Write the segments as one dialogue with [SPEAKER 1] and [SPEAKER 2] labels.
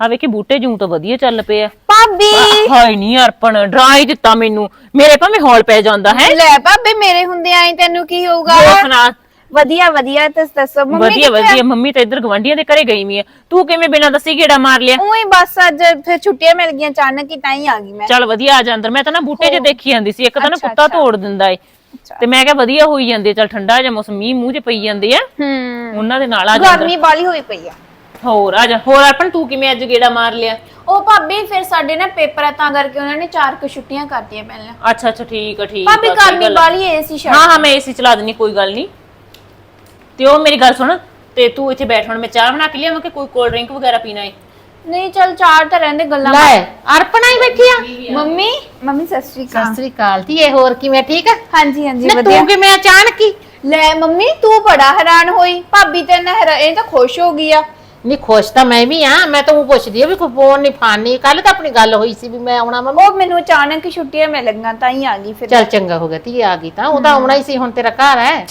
[SPEAKER 1] ਆ ਵੇਖੀ ਬੂਟੇ ਜੂੰ ਤਾਂ ਵਧੀਆ ਚੱਲ ਪਏ ਆ।
[SPEAKER 2] ਭਾਬੀ!
[SPEAKER 1] ਹਾਏ ਨਹੀਂ ਅਰਪਣ ਡਰਾ ਹੀ ਦਿੱਤਾ ਮੈਨੂੰ। ਮੇਰੇ ਭਾਵੇਂ ਹੌਲ ਪੈ ਜਾਂਦਾ ਹੈ?
[SPEAKER 2] ਲੈ ਭਾਬੀ ਮੇਰੇ ਹੁੰਦੇ ਆਈ ਤੈਨੂੰ ਕੀ ਹੋਊਗਾ? ਵਧੀਆ ਵਧੀਆ ਤੁਸ ਦੱਸੋ ਮੰਮੀ
[SPEAKER 1] ਵਧੀਆ ਵਧੀਆ ਮੰਮੀ ਤਾਂ ਇੱਧਰ ਗਵੰਡੀਆਂ ਦੇ ਘਰੇ ਗਈ ਵੀ ਆ। ਤੂੰ ਕਿਵੇਂ ਬਿਨਾਂ ਦੱਸੀ ਗੇੜਾ ਮਾਰ ਲਿਆ?
[SPEAKER 2] ਉਹੀ ਬਸ ਅੱਜ ਫਿਰ ਛੁੱਟੀਆਂ ਮਿਲ ਗਈਆਂ ਅਚਾਨਕ ਹੀ ਤਾਂ ਹੀ ਆ ਗਈ ਮੈਂ।
[SPEAKER 1] ਚੱਲ ਵਧੀਆ ਆ ਜਾ ਅੰਦਰ। ਮੈਂ ਤਾਂ ਨਾ ਬੂਟੇ ਜੇ ਦੇਖੀ ਜਾਂਦੀ ਸੀ ਇੱਕ ਤਾਂ ਨਾ ਕੁੱਤਾ। ਤੋੜ ਦਿੰਦਾ ਏ। ਤੇ ਮੈਂ ਕਿਹਾ ਵਧੀਆ ਹੋਈ ਜਾਂਦੇ ਚੱਲ ਠੰਡਾ ਜਿਹਾ ਮੌਸਮ ਮੀਂਹ ਮੂੰਹ ਚ ਪਈ ਜਾਂਦੇ ਆ।
[SPEAKER 2] ਹੂੰ।
[SPEAKER 1] ਉਹਨਾਂ ਦੇ ਨਾਲ ਆ ਜਾ
[SPEAKER 2] ਗਰਮੀ ਬਾਲੀ ਹੋਈ ਪਈ ਆ।
[SPEAKER 1] ਹੋਰ ਆ ਜਾ। ਹੋਰ ਅਰਪਣ ਤੂੰ ਕਿਵੇਂ ਅੱਜ ਗੇੜਾ ਮਾਰ ਲਿਆ?
[SPEAKER 2] ਉਹ ਭਾਬੀ ਫਿਰ ਸਾਡੇ ਨਾ ਪੇਪਰ ਆ ਤਾਂ ਕਰਕੇ ਉਹਨਾਂ ਨੇ ਚਾਰ ਕੁ ਛੁੱਟੀਆਂ ਕਰਤੀਆਂ ਪਹਿਲਾਂ।
[SPEAKER 1] ਅੱਛਾ ਅੱਛਾ ਠੀਕ ਆ ਠੀਕ ਆ
[SPEAKER 2] ਭਾਬੀ
[SPEAKER 1] ਕੋਈ
[SPEAKER 2] ਗਰਮੀ
[SPEAKER 1] ਗੱਲ-
[SPEAKER 2] ਬਾਲੀ ਏਸੀ ਛੱਡ।
[SPEAKER 1] ਹਾਂ ਹਾਂ ਮੈਂ ਏਸੀ ਚਲਾ ਦਿੰਨੀ ਕੋਈ ਗੱਲ ਨਹੀਂ। ਤੇ ਉਹ ਮੇਰੀ ਗੱਲ ਸੁਣ ਤੇ ਤੂੰ ਇੱਥੇ ਬੈਠ ਹੁਣ ਮੈਂ ਚਾਹ ਬਣਾ ਕੇ ਲਿਆਵਾਂ ਕਿ ਕੋਈ ਕੋਲਡ ਡਰਿੰਕ ਵਗੈਰਾ ਪੀਣਾ ਏ?
[SPEAKER 2] ਨਹੀਂ ਚੱਲ ਚਾਰ ਤਾਂ ਰਹਿੰਦੇ ਗੱਲਾਂ
[SPEAKER 3] ਲੈ ਅਰਪਣਾ ਹੀ ਬੈਠੀ ਆ।
[SPEAKER 2] ਮੰਮੀ? ਮੰਮੀ ਸਤਿ ਸ਼੍ਰੀ
[SPEAKER 3] ਸਤਿ
[SPEAKER 2] ਅਕਾਲ
[SPEAKER 3] ਸ੍ਰੀ ਅਕਾਲ। ਧੀਏ ਹੋਰ ਕਿਵੇਂ ਠੀਕ ਆ?
[SPEAKER 2] ਹਾਂਜੀ ਹਾਂਜੀ
[SPEAKER 3] ਨਾ
[SPEAKER 2] ਵਧੀਆ।
[SPEAKER 3] ਤੂੰ ਕਿਵੇਂ ਅਚਾਨਕ ਹੀ?
[SPEAKER 2] ਲੈ ਮੰਮੀ ਤੂੰ ਬੜਾ ਹੈਰਾਨ ਹੋਈ। ਭਾਬੀ ਤੇ ਨਾ ਹੈਰਾ- ਇਹ ਤਾਂ ਖੁਸ਼ ਹੋ ਗਈ ਆ।
[SPEAKER 3] ਨਹੀਂ ਖੁਸ਼ ਤਾਂ ਮੈਂ ਵੀ ਆ ਮੈਂ ਤਾਂ ਉਹ ਪੁੱਛਦੀ ਆ ਵੀ ਕੋਈ ਫੋਨ ਨਹੀਂ ਫਾਨੀ। ਕੱਲ ਤਾਂ ਆਪਣੀ ਗੱਲ ਹੋਈ ਸੀ ਵੀ ਮੈਂ ਆਉਣਾ ਮੰਮੀ
[SPEAKER 2] ਉਹ ਮੈਨੂੰ ਅਚਾਨਕ ਹੀ ਛੁੱਟੀਆਂ ਮਿਲ ਗਈਆਂ ਤਾਂ ਹੀ ਆ ਗਈ ਫਿਰ।
[SPEAKER 3] ਚੱਲ ਚੰਗਾ ਹੋ ਗਿਆ ਧੀਏ ਆ ਗਈ ਤਾਂ। ਉਹ ਤਾਂ ਆਉਣਾ ਹੀ ਸੀ ਹੁਣ ਤੇਰਾ ਘਰ ਹੈ।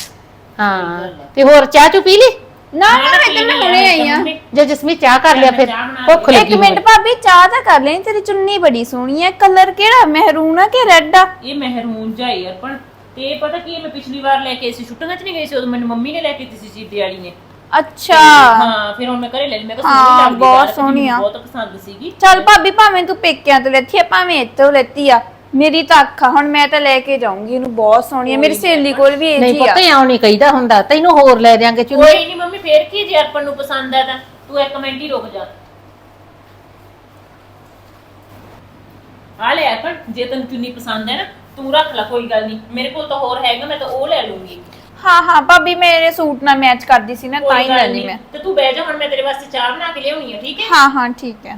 [SPEAKER 3] ਹਾਂ ਤੇ ਹੋਰ ਚਾਹ ਚੁ ਪੀ ਲਈ?
[SPEAKER 2] ਨਾ ਨਾ ਮੈਂ ਤਾਂ ਮੈਂ ਹੁਣੇ ਆਈ ਆ।
[SPEAKER 3] ਜੇ ਜਸਮੀ ਚਾਹ ਕਰ ਲਿਆ ਫਿਰ ਭੁੱਖ
[SPEAKER 2] ਇੱਕ
[SPEAKER 3] ਲੱਗੀ
[SPEAKER 2] ਮਿੰਟ ਭਾਬੀ ਚਾਹ ਤਾਂ ਕਰ ਲਈ। ਤੇਰੀ ਚੁੰਨੀ ਬੜੀ ਸੋਹਣੀ ਹੈ ਕਲਰ ਕਿਹੜਾ? ਮਹਿਰੂਨ ਆ ਕਿ ਰੈੱਡ ਆ?
[SPEAKER 1] ਇਹ ਮਹਿਰੂਨ ਜਾਈ ਅਰਪਣ। ਤੇ ਪਤਾ ਕੀ ਹੈ, ਮੈਂ ਪਿਛਲੀ ਵਾਰ ਲੈ ਕੇ ਆਈ ਸੀ। ਛੁੱਟੀਆਂ ਚ ਨਹੀਂ ਗਈ ਸੀ ਉਦੋਂ ਮੈਨੂੰ ਮੰਮੀ ਨੇ ਲੈ ਕੇ ਦਿੱਤੀ ਸੀ ਜੀਦੇ ਵਾਲੀ ਨੇ
[SPEAKER 2] ਅੱਛਾ।
[SPEAKER 1] ਹਾਂ ਫਿਰ ਹੁਣ ਮੈਂ ਘਰੇ ਲੈ ਲਈ ਮੈਂ ਕਿਹਾ
[SPEAKER 2] ਹਾਂ,
[SPEAKER 1] ਸੋਹਣੀ ਲੱਗਦੀ
[SPEAKER 2] ਬਹੁਤ
[SPEAKER 1] ਬਾਹਰ ਤੇ ਮੈਨੂੰ
[SPEAKER 2] ਸੋਹਣੀ ਆ।
[SPEAKER 1] ਬਹੁਤ ਪਸੰਦ ਸੀਗੀ।
[SPEAKER 2] ਚੱਲ ਭਾਬੀ ਭਾਵੇਂ ਤੂੰ ਪੇਕਿਆਂ ਤੋਂ ਲੈਤੀ ਆ ਭਾਵੇਂ ਇੱਥੋਂ ਲੈਤੀ ਆ ਮੇਰੀ ਤਾਂ ਅੱਖਾਂ ਹੁਣ ਮੈਂ ਤਾਂ ਲੈ ਕੇ ਜਾਊਂਗੀ ਇਹਨੂੰ ਬਹੁਤ ਸੋਹਣੀ ਆ। ਮੇਰੀ ਸਹੇਲੀ ਕੋਲ ਵੀ ਇਹ
[SPEAKER 3] ਨਹੀਂ
[SPEAKER 2] ਜੀ ਆ।
[SPEAKER 3] ਪੁੱਤ ਆਉ ਨਹੀਂ ਕਹੀਦਾ ਹੁੰਦਾ ਤੈਨੂੰ ਹੋਰ ਲੈ ਦਿਆਂਗੇ ਚੁੰਨੀ।
[SPEAKER 1] ਕੋਈ ਨਹੀਂ ਮੰਮੀ ਫੇਰ ਕੀ ਜੇ ਅਰਪਣ ਨੂੰ ਪਸੰਦ ਆ ਤਾਂ। ਤੂੰ ਇੱਕ ਮਿੰਟ ਹੀ ਰੁਕ ਜਾ। ਆ ਲੈ ਅਰਪਣ ਜੇ ਤੈਨੂੰ ਚੁੰਨੀ ਪਸੰਦ ਹੈ ਨਾ ਤੂੰ ਰੱਖ ਲੈ ਕੋਈ ਗੱਲ ਨਹੀਂ ਮੇਰੇ ਕੋਲ ਤਾਂ ਹੋਰ ਹੈਗਾ ਮੈਂ ਤਾਂ ਉਹ ਲੈ ਲੂੰਗੀ।
[SPEAKER 2] ਹਾਂ ਹਾਂ ਭਾਬੀ ਮੇਰੇ ਸੂਟ ਨਾਲ ਮੈਚ ਕਰਦੀ ਸੀ ਨਾ ਤਾਂ ਹੀ। ਮੈਂ।
[SPEAKER 1] ਤੇ ਤੂੰ ਬਹਿ ਜਾ ਹੁਣ ਮੈਂ ਤੇਰੇ ਵਾਸਤੇ ਚਾਹ ਬਣਾ ਕੇ ਲਿਆਉਣੀ ਹੈ ਠੀਕ ਹੈ?
[SPEAKER 2] ਹਾਂ ਹਾਂ ਠੀਕ ਹੈ।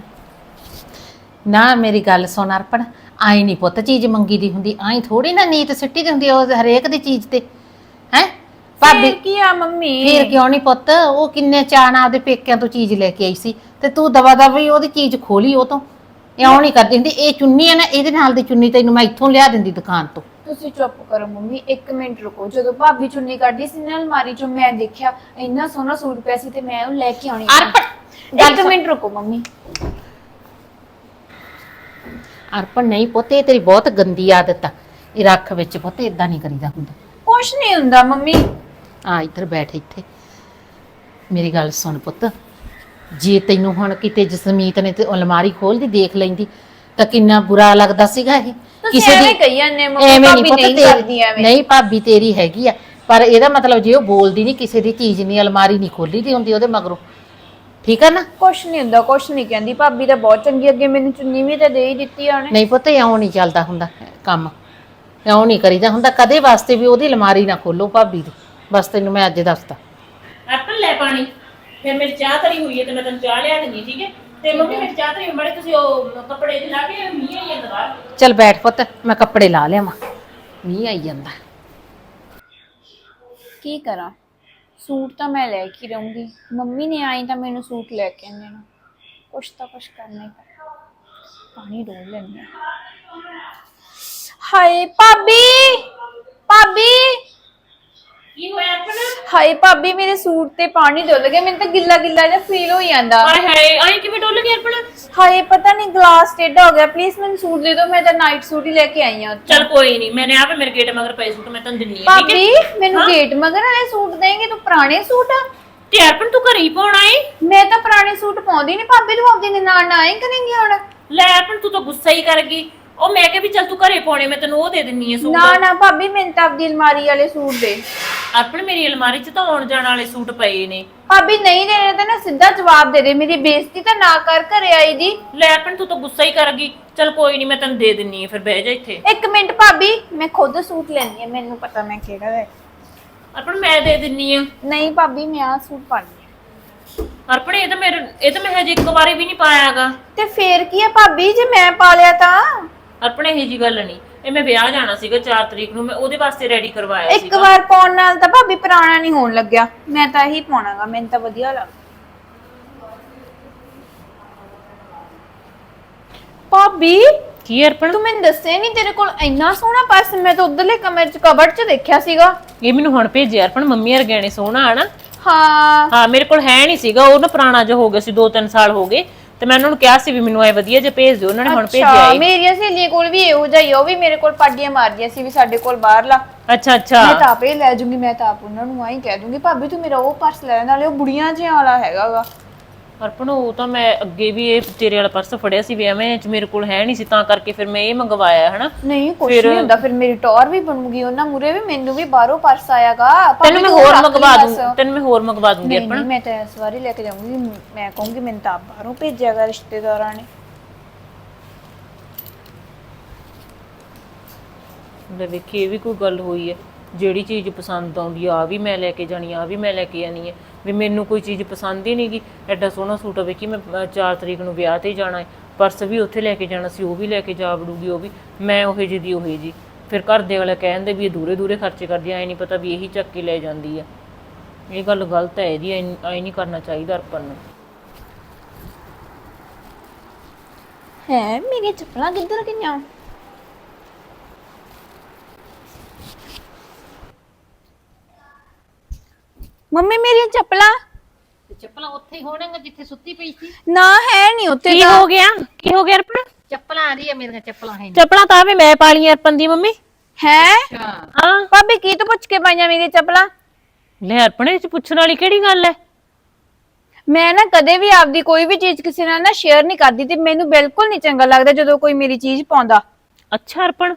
[SPEAKER 3] ਨਾ ਮੇਰੀ ਗੱਲ ਸੁਣ ਅਰਪਣ ਆਈ ਨਹੀਂ ਪੁੱਤ ਚੀਜ਼ ਮੰਗੀ ਦੀ ਹੁੰਦੀ ਆਈ ਥੋੜੀ ਨਾ ਨੀਤ ਸਿੱਟੀ ਦੀ ਹੁੰਦੀ ਉਹ ਹਰੇਕ ਦੀ ਚੀਜ਼ ਤੇ। ਹੈ? ਭਾਬੀ
[SPEAKER 2] ਫਿਰ ਕੀ ਆ ਮੰਮੀ?
[SPEAKER 3] ਫੇਰ ਕਿਉਂ ਨਹੀਂ ਪੁੱਤ? ਉਹ ਕਿੰਨੇ ਨਾਲ ਆਪਦੇ ਪੇਕਿਆਂ ਤੋਂ ਚੀਜ਼ ਲੈ ਕੇ ਆਈ ਸੀ। ਤੇ ਤੂੰ ਦਵਾ ਦਵਾ ਉਹਦੀ ਚੀਜ਼ ਖੋਲੀ ਉਹ ਤੋਂ। ਇਉਂ ਨਹੀਂ ਕਰਦੀ ਹੁੰਦੀ ਇਹ ਚੁੰਨੀ ਹੈ ਨਾ ਇਹਦੇ ਨਾਲ ਦੀ ਚੁੰਨੀ ਤੈਨੂੰ ਮੈਂ ਇੱਥੋਂ ਲਿਆ ਦਿੰਦੀ ਦੁਕਾਨ ਤੋਂ।
[SPEAKER 2] ਤੁਸੀਂ ਚੁੱਪ ਕਰੋ ਮੰਮੀ 1 ਮਿੰਟ ਰੁਕੋ। ਜਦੋਂ ਭਾਬੀ ਚੁੰਨੀ ਕੱਢੀ ਸੀ ਨਾ ਅਲਮਾਰੀ ਚੋਂ ਮੈਂ ਦੇਖਿਆ ਇੰਨਾ ਸੋਹਣਾ ਸੂਟ ਪਿਆ ਸੀ ਤੇ ਮੈਂ ਉਹ ਲੈ ਕੇ ਆਉਣੀ ਸੀ।
[SPEAKER 3] ਅਰਪਣ! ਗੱਲ
[SPEAKER 2] ਇੱਕ
[SPEAKER 3] ਸੁਣ।
[SPEAKER 2] ਮਿੰਟ ਰੁਕੋ ਮੰਮੀ।
[SPEAKER 3] ਅਰਪਣ ਨਹੀਂ ਪੁੱਤ ਇਹ ਤੇਰੀ ਬਹੁਤ ਗੰਦੀ ਆਦਤ ਆ। ਇਹ ਰੱਖ ਵਿੱਚ ਪੁੱਤ ਇਦਾਂ ਨਹੀਂ ਕਰੀਦਾ ਹੁੰਦਾ।
[SPEAKER 2] ਕੁਛ ਨਹੀਂ ਹੁੰਦਾ ਮੰਮੀ।
[SPEAKER 3] ਆ ਇੱਧਰ ਬੈਠ ਇੱਥੇ। ਮੇਰੀ ਗੱਲ ਸੁਣ ਪੁੱਤ। ਜੇ ਤੈਨੂੰ ਹੁਣ ਕਿਤੇ ਜਸਮੀਤ ਨੇ ਤੇ ਅਲਮਾਰੀ ਖੋਲਦੀ ਦੇਖ ਲੈਂਦੀ ਤਾਂ ਕਿੰਨਾ ਬੁਰਾ ਲੱਗਦਾ ਸੀਗਾ ਇਹ।
[SPEAKER 2] ਤੁਸੀਂ ਐਵੇਂ ਕਹੀ ਜਾਂਦੇ ਮੰਮੀ
[SPEAKER 3] ਐਵੇਂ
[SPEAKER 2] ਭਾਬੀ
[SPEAKER 3] ਨਹੀਂ ਪੁੱਤ
[SPEAKER 2] ਨਹੀਂ
[SPEAKER 3] ਤੇਰੀ-
[SPEAKER 2] ਕਰਦੀ ਐਵੇਂ।
[SPEAKER 3] ਨਹੀਂ ਭਾਬੀ ਤੇਰੀ ਹੈਗੀ ਆ। ਪਰ ਇਹਦਾ ਮਤਲਬ ਜੇ ਉਹ ਬੋਲਦੀ ਨਹੀਂ ਕਿਸੇ ਦੀ ਚੀਜ਼ ਨਹੀਂ ਅਲਮਾਰੀ ਨਹੀਂ ਖੋਲੀ ਦੀ ਹੁੰਦੀ ਉਹਦੇ ਮਗਰੋਂ। ਠੀਕ ਆ ਨਾ?
[SPEAKER 2] ਕੁਛ ਨਹੀਂ ਹੁੰਦਾ ਕੁਛ ਨਹੀਂ ਕਹਿੰਦੀ। ਭਾਬੀ ਤਾਂ ਬਹੁਤ ਚੰਗੀ ਅੱਗੇ ਮੈਨੂੰ ਚੁੰਨੀ ਵੀ ਤਾਂ ਦੇ ਹੀ ਦਿੱਤੀ ਆ ਉਹਨੇ।
[SPEAKER 3] ਨਹੀਂ ਪੁੱਤ ਇਉਂ ਨਹੀਂ ਚੱਲਦਾ ਹੁੰਦਾ ਕੰਮ। ਇਉਂ ਨਹੀਂ ਕਰੀਦਾ ਹੁੰਦਾ। ਕਦੇ ਵਾਸਤੇ ਵੀ ਉਹਦੀ ਅਲਮਾਰੀ ਨਾ ਖੋਲੋ ਭਾਬੀ ਦੀ। ਬਸ ਤੈਨੂੰ ਮੈਂ ਅੱਜ ਦੱਸਤਾ।
[SPEAKER 1] ਅਰਪਣ ਲੈ ਪਾਣੀ। ਫਿਰ ਮੇਰੀ ਚਾਹ ਤਰੀ ਹੋਈ ਹੈ ਤੇ ਮੈਂ ਤੈਨੂੰ ਚਾਹ ਲਿਆ ਦਿੰਦੀ ਠੀਕ ਹੈ? ਤੇ ਮੰਮੀ ਮੇਰੀ ਚਾਹ ਤਰੀ ਮੜੇ ਤੁਸੀਂ ਉਹ ਕੱਪੜੇ ਲਾ ਕੇ ਮੀਂਹ ਆਈ ਜਾਂਦਾ ਬਾਹਰ।
[SPEAKER 3] ਚੱਲ ਬੈਠ ਪੁੱਤ ਮੈਂ ਕੱਪੜੇ ਲਾ ਲਿਆਵਾਂ। ਮੀਂਹ ਆਈ ਜਾਂਦਾ।
[SPEAKER 2] ਕੀ ਕਰਾਂ? ਸੂਟ ਤਾਂ ਮੈਂ ਲੈ ਕੇ ਰਹੂੰਗੀ। ਮੰਮੀ ਨੇ ਆਈ ਤਾਂ ਮੈਨੂੰ ਸੂਟ ਲੈ ਕੇ ਆਣੇ ਨਾ ਕੁਛ ਤਾਂ ਕੁਛ ਕਰਨਾ ਹੀ ਪੈਣਾ। ਪਾਣੀ ਡੋਲ ਲੈਂਦੇ। ਹਾਏ ਭਾਬੀ! ਭਾਬੀ!
[SPEAKER 1] ਕੀ ਹੋਇਆ ਅਰਪਣ
[SPEAKER 2] ਹਾਏ ਭਾਬੀ ਮੇਰੇ ਸੂਟ ਤੇ ਪਾਣੀ ਡੁੱਲ ਗਿਆ ਮੈਨੂੰ ਤਾਂ ਗਿੱਲਾ ਗਿੱਲਾ ਜਿਹਾ ਫੀਲ ਹੋ ਜਾਂਦਾ।
[SPEAKER 1] ਹਾਏ ਹਾਏ ਆਈ ਕਿਵੇਂ ਡੋਲ ਗਈ ਅਰਪਣ?
[SPEAKER 2] ਹਾਏ ਪਤਾ ਨਹੀਂ ਗਲਾਸ ਟੇਢਾ ਹੋ ਗਿਆ। ਪਲੀਜ਼ ਮੈਨੂੰ ਸੂਟ ਦੇ ਦਿਓ ਮੈਂ ਤਾਂ ਨਾਈਟ ਸੂਟ ਹੀ ਲੈ ਕੇ ਆਈ ਹਾਂ
[SPEAKER 1] ਚੱਲ ਕੋਈ ਨਹੀਂ ਮੈਨੇ ਆਪੇ ਮੇਰੇ ਗੇਟ ਮਗਰ ਪਏ ਸੂਟ ਮੈਂ ਤੈਨੂੰ ਦਿੰਨੀ ਆ ਠੀਕ
[SPEAKER 2] ਭਾਬੀ
[SPEAKER 1] ਹੈ?
[SPEAKER 2] ਮੈਨੂੰ ਗੇਟ ਮਗਰ ਵਾਲੇ ਸੂਟ ਦੇਂਗੇ ਤੂੰ ਪੁਰਾਣੇ ਸੂਟ ਆ?
[SPEAKER 1] ਤੇ ਅਰਪਣ ਤੂੰ ਘਰੇ ਹੀ ਪਾਉਣਾ ਏ?
[SPEAKER 2] ਮੈਂ ਤਾਂ ਪੁਰਾਣੇ ਸੂਟ ਪਾਉਂਦੀ ਨਹੀਂ ਭਾਬੀ ਤੂੰ ਆਪਦੀ ਨਨਾਣ ਨਾਲ ਆਏ ਕਰੇਂਗੀ ਹੁਣ?
[SPEAKER 1] ਲੈ ਅਰਪਣ ਤੂੰ ਤਾਂ ਗੁੱਸਾ ਹੀ ਕਰ ਗਈ। ਉਹ ਮੈਂ ਕਿਹਾ ਵੀ ਚੱਲ ਤੂੰ ਘਰੇ ਪਾਉਣੇ ਮੈਂ ਤੈਨੂੰ ਉਹ ਦੇ ਦਿੰਨੀ ਆ ਸੂਟ।
[SPEAKER 2] ਨਾ ਨਾ ਭਾਬੀ ਮੈਨੂੰ ਤਾਂ ਆਪਦੀ ਅਲਮਾਰੀ ਵਾਲੇ ਸੂਟ ਦੇ।
[SPEAKER 1] ਅਰਪਣ ਮੇਰੀ ਅਲਮਾਰੀ 'ਚ ਤਾਂ ਆਉਣ ਜਾਣ ਵਾਲੇ ਸੂਟ ਪਏ ਨੇ।
[SPEAKER 2] ਭਾਬੀ ਨਹੀਂ ਦੇਣੇ ਤਾਂ ਨਾ ਸਿੱਧਾ ਜਵਾਬ ਦੇ ਦੇ ਮੇਰੀ ਬੇਇੱਜ਼ਤੀ ਤਾਂ ਨਾ ਕਰ ਘਰੇ ਆਈ ਦੀ।
[SPEAKER 1] ਲੈ ਅਰਪਣ ਤੂੰ ਤਾਂ ਗੁੱਸਾ ਹੀ ਕਰ ਗਈ। ਚੱਲ ਕੋਈ ਨਹੀਂ ਮੈਂ ਤੈਨੂੰ ਦੇ ਦਿੰਨੀ ਆ ਫਿਰ ਬਹਿ ਜਾ ਇੱਥੇ।
[SPEAKER 2] ਇੱਕ ਮਿੰਟ ਭਾਬੀ ਮੈਂ ਖੁਦ ਸੂਟ ਲੈਣੀ ਹੈ ਮੈਨੂੰ ਪਤਾ ਮੈਂ ਕਿਹੜਾ ਹੈ
[SPEAKER 1] ਅਰਪਣ ਮੈਂ ਦੇ ਦਿੰਨੀ ਆ।
[SPEAKER 2] ਨਹੀਂ ਭਾਬੀ ਮੈਂ ਆ ਸੂਟ ਪਾਣੀ ਹੈ।
[SPEAKER 1] ਅਰਪਣ ਇਹ ਤਾਂ ਮੇਰੇ ਇਹ ਤਾਂ ਮੈਂ ਹਜੇ ਇੱਕ ਵਾਰੀ ਵੀ ਨਹੀਂ ਪਾਇਆਗਾ।
[SPEAKER 2] ਤੇ ਫੇਰ ਕੀ ਹੈ ਭਾਬੀ ਜੇ ਮੈਂ ਪਾ ਲਿਆ ਤਾਂ?
[SPEAKER 1] ਅਰਪਣ ਇਹ ਜੀ ਗੱਲ ਨਹੀਂ। ਇਹ ਮੈਂ ਵਿਆਹ ਜਾਣਾ ਸੀਗਾ 4 ਤਰੀਕ ਨੂੰ ਮੈਂ ਉਹਦੇ ਵਾਸਤੇ ਰੈਡੀ ਕਰਵਾਇਆ
[SPEAKER 2] ਇੱਕ
[SPEAKER 1] ਸੀਗਾ।
[SPEAKER 2] ਵਾਰ ਪਾਉਣ ਨਾਲ ਤਾਂ ਭਾਬੀ ਪੁਰਾਣਾ ਨਹੀਂ ਹੋਣ ਲੱਗਿਆ। ਮੈਂ ਤਾਂ ਇਹੀ ਪਾਉਣਾਗਾ ਮੈਨੂੰ ਤਾਂ ਵਧੀਆ ਲੱਗ ਭਾਬੀ
[SPEAKER 1] ਕੀ ਅਰਪਣ?
[SPEAKER 2] ਤੂੰ ਮੈਨੂੰ ਦੱਸਿਆ ਨਹੀਂ ਤੇਰੇ ਕੋਲ ਇੰਨਾ ਸੋਹਣਾ ਪਰਸ? ਮੈਂ ਤਾਂ ਉਧਰਲੇ ਕਮਰੇ ਚ ਕਬੜ ਚ ਦੇਖਿਆ ਸੀਗਾ।
[SPEAKER 1] ਇਹ ਮੈਨੂੰ ਹੁਣ ਭੇਜਿਆ ਅਰਪਣ ਮੰਮੀ ਵਰਗੇ ਨੇ ਸੋਹਣਾ ਹਨਾ?
[SPEAKER 2] ਹਾਂ।
[SPEAKER 1] ਹਾਂ ਮੇਰੇ ਕੋਲ ਹੈ ਨਹੀਂ ਸੀਗਾ ਉਹ ਨਾ ਪੁਰਾਣਾ ਜਿਹਾ ਹੋ ਗਿਆ ਸੀ 2-3 ਸਾਲ ਹੋ ਗਏ। ਤੇ ਮੈਂ ਉਹਨਾਂ ਨੂੰ ਕਿਹਾ ਸੀ ਵੀ ਮੈਨੂੰ ਐ ਵਧੀਆ ਜਿਹਾ ਭੇਜ ਦਿਓ ਉਹਨਾਂ ਨੇ ਹੁਣ ਭੇਜਿਆ
[SPEAKER 2] ਅੱਛਾ
[SPEAKER 1] ਏ
[SPEAKER 2] ਮੇਰੀਆਂ ਸਹੇਲੀਆਂ ਕੋਲ ਵੀ ਇਹੋ ਜਿਹਾ ਹੀ ਆ, ਉਹ ਵੀ ਮੇਰੇ ਕੋਲ ਪਾਡੀਆਂ ਮਾਰਦੀਆਂ ਸੀ ਵੀ ਸਾਡੇ ਕੋਲ ਬਾਹਰਲਾ।
[SPEAKER 1] ਅੱਛਾ ਅੱਛਾ।
[SPEAKER 2] ਮੈਂ ਤਾਂ ਆਪੇ ਲੈ ਜੂੰਗੀ ਮੈਂ ਤਾਂ ਆਪ ਉਹਨਾਂ ਨੂੰ ਆਈ ਕਹਿ ਦੂੰਗੀ ਭਾਬੀ ਤੂੰ ਮੇਰਾ ਉਹ ਪਰਸ ਲੈ ਨਾਲੇ ਉਹ ਬੁੜੀਆਂ ਜਿਹਾ ਵਾਲਾ ਹੈਗਾਗਾ
[SPEAKER 1] ਅਰਪਣ ਉਹ ਤਾਂ ਮੈਂ ਅੱਗੇ ਵੀ ਇਹ ਤੇਰੇ ਵਾਲਾ ਪਰਸ ਫੜਿਆ ਸੀ ਵੀ ਐਵੇਂ ਚ ਮੇਰੇ ਕੋਲ ਹੈ ਨਹੀਂ ਸੀ ਤਾਂ ਕਰਕੇ ਫਿਰ ਮੈਂ ਇਹ ਮੰਗਵਾਇਆ ਹਨਾ?
[SPEAKER 2] ਨਹੀਂ ਕੁਛ ਨਹੀਂ ਹੁੰਦਾ ਫਿਰ ਮੇਰੀ ਟੌਰ ਵੀ ਬਣੂਗੀ ਉਹਨਾਂ ਮੂਰੇ ਵੀ ਮੈਨੂੰ ਵੀ ਬਾਹਰੋਂ ਪਰਸ ਆਇਆਗਾ।
[SPEAKER 1] ਤੈਨੂੰ ਮੈਂ ਹੋਰ ਮੰਗਵਾ ਦੂੰ ਤੈਨੂੰ ਮੈਂ ਹੋਰ ਮੰਗਵਾ ਦੂੰਗੀ
[SPEAKER 2] ਨਹੀਂ ਨਹੀਂ ਮੈਂ ਤਾਂ ਇਸ ਵਾਰੀ ਲੈ ਕੇ ਜਾਊਂਗੀ ਮੈਂ ਕਹੂੰਗੀ ਮੈਨੂੰ ਤਾਂ ਆਪ ਬਾਹਰੋਂ ਭੇਜਿਆਗਾ ਰਿਸ਼ਤੇਦਾਰਾਂ ਨੇ।
[SPEAKER 1] ਲੈ ਵੇਖੀ ਇਹ ਵੀ ਕੋਈ ਗੱਲ ਹੋਈ ਹੈ। ਜਿਹੜੀ ਚੀਜ਼ ਪਸੰਦ ਆਉਂਦੀ ਆ, ਆਹ ਵੀ ਮੈਂ ਲੈ ਕੇ ਜਾਣੀ ਆ, ਆਹ ਵੀ ਮੈਂ ਲੈ ਕੇ ਆਣੀ ਹੈ ਵੀ ਮੈਨੂੰ ਕੋਈ ਚੀਜ਼ ਪਸੰਦ ਹੀ ਨਹੀਂਗੀ। ਐਡਾ ਸੋਹਣਾ ਸੂਟ ਆ ਵੇਖੀ ਮੈਂ 4 ਤਰੀਕ ਨੂੰ ਵਿਆਹ ਤੇ ਜਾਣਾ ਹੈ ਪਰਸ ਵੀ ਉੱਥੇ ਲੈ ਕੇ ਜਾਣਾ ਸੀ, ਉਹ ਵੀ ਲੈ ਕੇ ਜਾ ਵੜੂਗੀ, ਉਹ ਵੀ। ਮੈਂ ਉਹੇ ਜਿਹੀ ਦੀ ਉਹੇ ਜੀ ਫਿਰ ਘਰ ਦੇ ਵਾਲੇ ਕਹਿੰਦੇ ਵੀ ਇਹ ਦੂਰੇ ਦੂਰੇ ਖਰਚੇ ਕਰਦੀ ਐ ਨਹੀਂ ਪਤਾ ਵੀ ਇਹੀ ਚੱਕ ਕੇ ਲੈ ਜਾਂਦੀ ਆ। ਇਹ ਗੱਲ ਗਲਤ ਹੈ ਇਹਦੀ, ਐ ਨਹੀਂ ਕਰਨਾ ਚਾਹੀਦਾ ਅਰਪਣ ਨੂੰ।
[SPEAKER 2] ਹੈ ਮੇਰੀਆਂ ਚੱਪਲਾਂ ਕਿੱਧਰ ਗਈਆਂ? ਮੰਮੀ ਮੇਰੀਆਂ ਚੱਪਲਾਂ?
[SPEAKER 3] ਤੇ ਚੱਪਲਾਂ ਉੱਥੇ ਹੀ ਹੋਣਗੀਆਂ ਜਿੱਥੇ ਸੁੱਤੀ ਪਈ ਸੀ।
[SPEAKER 2] ਨਾ ਹੈ ਨਹੀਂ ਉੱਥੇ
[SPEAKER 1] ਕੀ ਹੋ ਗਿਆ? ਕੀ ਹੋ ਗਿਆ ਅਰਪਣ?
[SPEAKER 3] ਚੱਪਲਾਂ ਆ ਰਹੀ ਆ ਮੇਰੀਆਂ ਚੱਪਲਾਂ ਹੈ
[SPEAKER 1] ਚੱਪਲਾਂ ਤਾਂ ਵੀ ਮੈਂ ਪਾਲੀਆਂ ਅਰਪਣ ਦੀ ਮੰਮੀ।
[SPEAKER 2] ਹੈ?
[SPEAKER 3] ਅੱਛਾ।
[SPEAKER 1] ਹਾਂ।
[SPEAKER 2] ਭਾਬੀ ਕੀ ਤੋਂ ਪੁੱਛ ਕੇ ਪਾਈਆਂ ਮੇਰੀਆਂ ਚੱਪਲਾਂ?
[SPEAKER 1] ਲੈ ਅਰਪਣ ਇਹ ਚ ਪੁੱਛਣ ਵਾਲੀ ਕਿਹੜੀ ਗੱਲ ਹੈ?
[SPEAKER 2] ਮੈਂ ਨਾ ਕਦੇ ਵੀ ਆਪਦੀ ਕੋਈ ਵੀ ਚੀਜ਼ ਕਿਸੇ ਨਾਲ ਨਾ ਸ਼ੇਅਰ ਨਹੀਂ ਕਰਦੀ ਤੇ ਮੈਨੂੰ ਬਿਲਕੁਲ ਨਹੀਂ ਚੰਗਾ ਲੱਗਦਾ ਜਦੋਂ ਕੋਈ ਮੇਰੀ ਚੀਜ਼ ਪਾਉਂਦਾ।
[SPEAKER 1] ਅੱਛਾ ਅਰਪਣ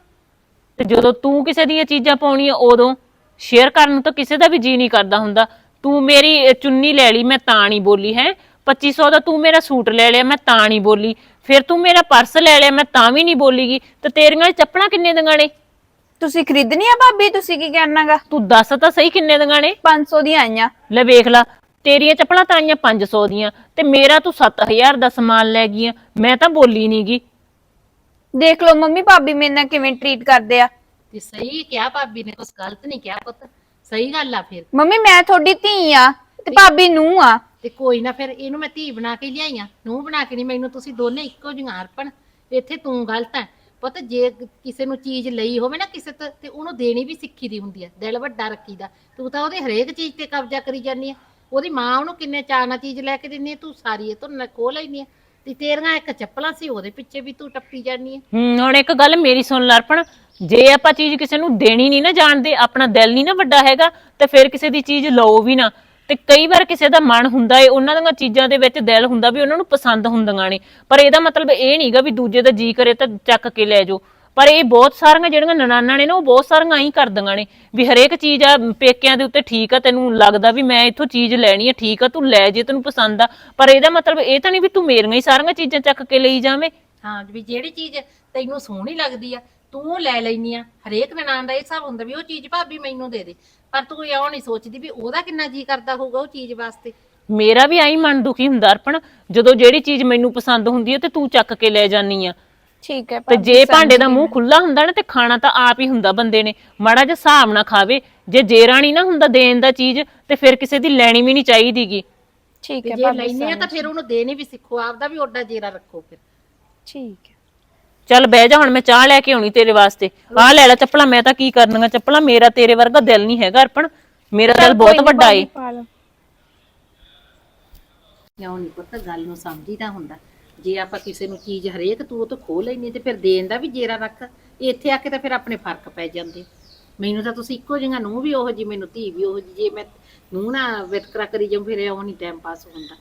[SPEAKER 1] ਤੇ ਜਦੋਂ ਤੂੰ ਕਿਸੇ ਦੀਆਂ ਚੀਜ਼ਾਂ ਪਾਉਣੀਆਂ ਉਦੋਂ ਸ਼ੇਅਰ ਕਰਨ ਨੂੰ ਤਾਂ ਕਿਸੇ ਦਾ ਵੀ ਜੀ ਨਹੀਂ ਕਰਦਾ ਹੁੰਦਾ। ਤੂੰ ਮੇਰੀ ਚੁੰਨੀ ਲੈ ਲਈ ਮੈਂ ਤਾਂ ਨਹੀਂ ਬੋਲੀ ਹੈ? 2500 ਦਾ ਤੂੰ ਮੇਰਾ ਸੂਟ ਲੈ ਲਿਆ ਮੈਂ ਤਾਂ ਨਹੀਂ ਬੋਲੀ। ਫਿਰ ਤੂੰ ਮੇਰਾ ਪਰਸ ਲੈ ਲਿਆ ਮੈਂ ਤਾਂ ਵੀ ਨਹੀਂ ਬੋਲੀਗੀ। ਤੇ ਤੇਰੀਆਂ ਚੱਪਲਾਂ ਕਿੰਨੇ ਦੀਆਂ ਨੇ?
[SPEAKER 2] ਤੁਸੀਂ ਖਰੀਦਣੀ ਆ ਭਾਬੀ ਤੁਸੀਂ ਕੀ ਕਰਨਾਗਾ?
[SPEAKER 1] ਤੂੰ ਦੱਸ ਤਾਂ ਸਹੀ ਕਿੰਨੇ ਦੀਆਂ ਨੇ?
[SPEAKER 2] 500 ਦੀਆਂ ਆਈਆਂ।
[SPEAKER 1] ਲੈ ਵੇਖ ਲਾ ਤੇਰੀਆਂ ਚੱਪਲਾਂ ਤਾਂ ਆਈਆਂ 500 ਦੀਆਂ ਤੇ ਮੇਰਾ ਤੂੰ 7000 ਦਾ ਸਮਾਨ ਲੈ ਗਈ ਆ। ਮੈਂ ਤਾਂ ਬੋਲੀ ਨਹੀਂਗੀ
[SPEAKER 2] ਦੇਖ ਲਓ ਮੰਮੀ ਭਾਬੀ ਮੇਰੇ ਨਾਲ ਕਿਵੇਂ ਟਰੀਟ ਕਰਦੇ ਆ।
[SPEAKER 3] ਤੇ ਸਹੀ ਕਿਹਾ ਭਾਬੀ ਨੇ ਕੁਝ ਗਲਤ ਨਹੀਂ ਕਿਹਾ ਪੁੱਤ। ਸਹੀ ਗੱਲ ਆ ਫਿਰ।
[SPEAKER 2] ਮੰਮੀ ਮੈਂ ਤੁਹਾਡੀ ਧੀ ਆ ਤੇ ਭਾਬੀ ਨੂੰ ਆ।
[SPEAKER 3] ਤੇ ਕੋਈ ਨਾ ਫਿਰ ਇਹਨੂੰ ਮੈਂ ਧੀ ਬਣਾ ਕੇ ਲਿਆਈਆਂ ਨੂੰ ਬਣਾ ਕੇ ਨਹੀਂ ਮੈਨੂੰ ਤੁਸੀਂ ਦੋਨੇ ਇੱਕੋ ਜਿਹੀਆਂ ਅਰਪਣ। ਇੱਥੇ ਤੂੰ ਗਲਤ ਹੈ ਪੁੱਤ ਜੇ ਕਿਸੇ ਨੂੰ ਚੀਜ਼ ਲਈ ਹੋਵੇ ਨਾ ਕਿਸੇ ਤੋਂ ਤੇ ਉਹਨੂੰ ਦੇਣੀ ਵੀ ਸਿੱਖੀ ਦੀ ਹੁੰਦੀ ਹੈ ਦਿਲ ਵੱਡਾ ਰੱਖੀਦਾ। ਤੂੰ ਤਾਂ ਉਹਦੇ ਹਰੇਕ ਚੀਜ਼ ਤੇ ਕਬਜ਼ਾ ਕਰੀ ਜਾਂਦੀ ਹੈ ਉਹਦੀ ਮਾਂ ਉਹਨੂੰ ਕਿੰਨੇ ਚਾਅ ਨਾਲ ਚੀਜ਼ ਲੈ ਕੇ ਦਿੰਦੀ ਹੈ ਤੂੰ ਸਾਰੀ ਇਹ ਤੋਂ ਨਕੋ ਲੈਣੀ ਹੈ ਤੇ ਤੇਰੀਆਂ ਇੱਕ ਚੱਪਲਾਂ ਸੀ, ਉਹਦੇ ਪਿੱਛੇ ਵੀ ਤੂੰ ਟੱਪੀ ਜਾਂਦੀ ਹੈ
[SPEAKER 1] ਹੂੰ, ਹੁਣ ਇੱਕ ਗੱਲ ਮੇਰੀ ਸੁਣ ਲੈ ਜੇ ਆਪਾਂ ਚੀਜ਼ ਕਿਸੇ ਨੂੰ ਦੇਣੀ ਨਹੀਂ ਨਾ ਜਾਣਦੇ, ਆਪਣਾ ਦਿਲ ਨਹੀਂ ਨਾ ਵੱਡਾ ਹੈਗਾ, ਤੇ ਫਿਰ ਕਿਸੇ ਦੀ ਚੀਜ਼ ਲਓ ਵੀ ਨਾ। ਤੇ ਕਈ ਵਾਰ ਕਿਸੇ ਦਾ ਮਨ ਹੁੰਦਾ ਏ, ਉਹਨਾਂ ਦੀਆਂ ਚੀਜ਼ਾਂ ਦੇ ਵਿੱਚ ਦਿਲ ਹੁੰਦਾ ਵੀ ਉਹਨਾਂ ਨੂੰ ਪਸੰਦ ਹੁੰਦੀਆਂ ਨੇ। ਪਰ ਇਹਦਾ ਮਤਲਬ ਇਹ ਨਹੀਂਗਾ ਵੀ ਦੂਜੇ ਦਾ ਜੀ ਕਰੇ ਤਾਂ ਚੱਕ ਕੇ ਲੈ ਜਾਓ। ਪਰ ਇਹ ਬਹੁਤ ਸਾਰੀਆਂ ਜਿਹੜੀਆਂ ਨਨਾਨਾ ਨੇ ਨਾ ਉਹ ਬਹੁਤ ਸਾਰੀਆਂ ਹੀ ਕਰਦੀਆਂ ਨੇ ਵੀ ਹਰੇਕ ਚੀਜ਼ ਆ ਪੇਕਿਆਂ ਦੇ ਉੱਤੇ ਠੀਕ ਆ ਤੈਨੂੰ ਲੱਗਦਾ ਵੀ ਮੈਂ ਇੱਥੋਂ ਚੀਜ਼ ਲੈਣੀ ਆ ਠੀਕ ਆ ਤੂੰ ਲੈ ਜੇ ਤੈਨੂੰ ਪਸੰਦ ਆ। ਪਰ ਇਹਦਾ ਮਤਲਬ ਇਹ ਤਾਂ ਨਹੀਂ ਵੀ ਤੂੰ ਮੇਰੀਆਂ ਹੀ ਸਾਰੀਆਂ ਚੀਜ਼ਾਂ ਚੱਕ ਕੇ ਲਈ ਜਾਵੇਂ।
[SPEAKER 3] ਹਾਂ ਵੀ ਜਿਹੜੀ ਚੀਜ਼ ਤੈਨੂੰ ਸੋਹਣੀ ਲੱਗਦੀ ਆ ਤੂੰ ਉਹ ਲੈ ਲੈਨੀ ਆ। ਹਰੇਕ ਨਨਾਣ ਦਾ ਇਹ ਹਿਸਾਬ ਹੁੰਦਾ ਵੀ ਉਹ ਚੀਜ਼ ਭਾਬੀ ਮੈਨੂੰ ਦੇ ਦੇ। ਪਰ ਤੂੰ ਇਉਂ ਨਹੀਂ ਸੋਚਦੀ ਵੀ ਉਹਦਾ ਕਿੰਨਾ ਜੀ ਕਰਦਾ ਹੋਊਗਾ ਉਹ ਚੀਜ਼ ਵਾਸਤੇ।
[SPEAKER 1] ਮੇਰਾ ਵੀ ਆਈ ਮਨ ਦੁਖੀ ਹੁੰਦਾ ਅਰਪਣ ਜਦੋਂ ਜਿਹੜੀ ਚੀਜ਼ ਮੈਨੂੰ ਪਸੰਦ ਹੁੰਦੀ ਹੈ ਤੇ ਤੂੰ ਚੱਕ ਕੇ ਲੈ ਜਾਨੀ ਆ।
[SPEAKER 2] ਠੀਕ ਹੈ
[SPEAKER 1] ਤੇ ਜੇ ਭਾਂਡੇ ਦਾ ਮੂੰਹ ਖੁੱਲਾ ਹੁੰਦਾ ਨਾ ਤੇ ਖਾਣਾ ਤਾਂ ਆਪ ਹੀ ਹੁੰਦਾ ਬੰਦੇ ਨੇ। ਮਾੜਾ ਜਿਹਾ ਹਿਸਾਬ ਨਾ ਖਾਵੇ। ਜੇ ਜੇਰਾ ਨਹੀਂ ਨਾ ਹੁੰਦਾ ਦੇਣ ਦਾ ਚੀਜ਼ ਤੇ ਫਿਰ ਕਿਸੇ ਦੀ ਲੈਣੀ ਵੀ ਨਹੀਂ ਚਾਹੀਦੀਗੀ।
[SPEAKER 2] ਠੀਕ ਹੈ
[SPEAKER 3] ਜੇ
[SPEAKER 2] ਭਾਬੀ
[SPEAKER 3] ਲੈਨੇ ਆ ਤਾਂ ਫਿਰ ਉਹਨੂੰ ਦੇਣੇ ਵੀ ਸਿੱਖੋ। ਆਪਦਾ ਵੀ ਓਡਾ ਜੇਰਾ ਰੱਖੋ ਫਿਰ।
[SPEAKER 2] ਠੀਕ ਹੈ।
[SPEAKER 1] ਚੱਲ ਬਹਿ ਜਾ ਹੁਣ ਮੈਂ ਚਾਹ ਲੈ ਕੇ ਆਉਣੀ ਤੇਰੇ ਵਾਸਤੇ। ਆਹ ਲੈ ਲੈ ਚੱਪਲਾਂ ਮੈਂ ਤਾਂ ਕੀ ਕਰਨੀਆਂ ਚੱਪਲਾਂ? ਮੇਰਾ ਤੇਰੇ ਵਰਗਾ ਦਿਲ ਨਹੀਂ ਹੈਗਾ ਅਰਪਣ। ਮੇਰਾ ਦਿਲ ਬਹੁਤ ਵੱਡਾ ਏ।
[SPEAKER 3] ਕਿਉਂ ਨਹੀਂ ਪੁੱਤ? ਗੱਲ ਨੂੰ ਸਮਝੀਦਾ ਹੁੰਦਾ। ਜੇ ਆਪਾਂ ਕਿਸੇ ਨੂੰ ਚੀਜ਼ ਹਰੇਕ ਤੂੰ ਉਹ ਤੋਂ ਖੋ ਲੈਣੀ ਤੇ ਫਿਰ ਦੇਣ ਦਾ ਵੀ ਜੇਰਾ ਰੱਖ। ਇੱਥੇ ਆ ਕੇ ਤਾਂ ਫਿਰ ਆਪਣੇ ਫ਼ਰਕ ਪੈ ਜਾਂਦੇ। ਮੈਨੂੰ ਤਾਂ ਤੁਸੀਂ ਇੱਕੋ ਜਿਹੀਆਂ ਨੂੰ ਵੀ ਉਹੋ ਜੀ ਮੈਨੂੰ ਧੀ ਵੀ ਉਹੋ ਜੀ ਜੇ ਮੈਂ ਨੂੰ ਨਾ ਵਿਤਕਰਾ ਕਰੀ ਜਾਉਂ ਫਿਰ ਉਹ ਨਹੀਂ ਟਾਈਮ ਪਾਸ ਹੁੰਦਾ।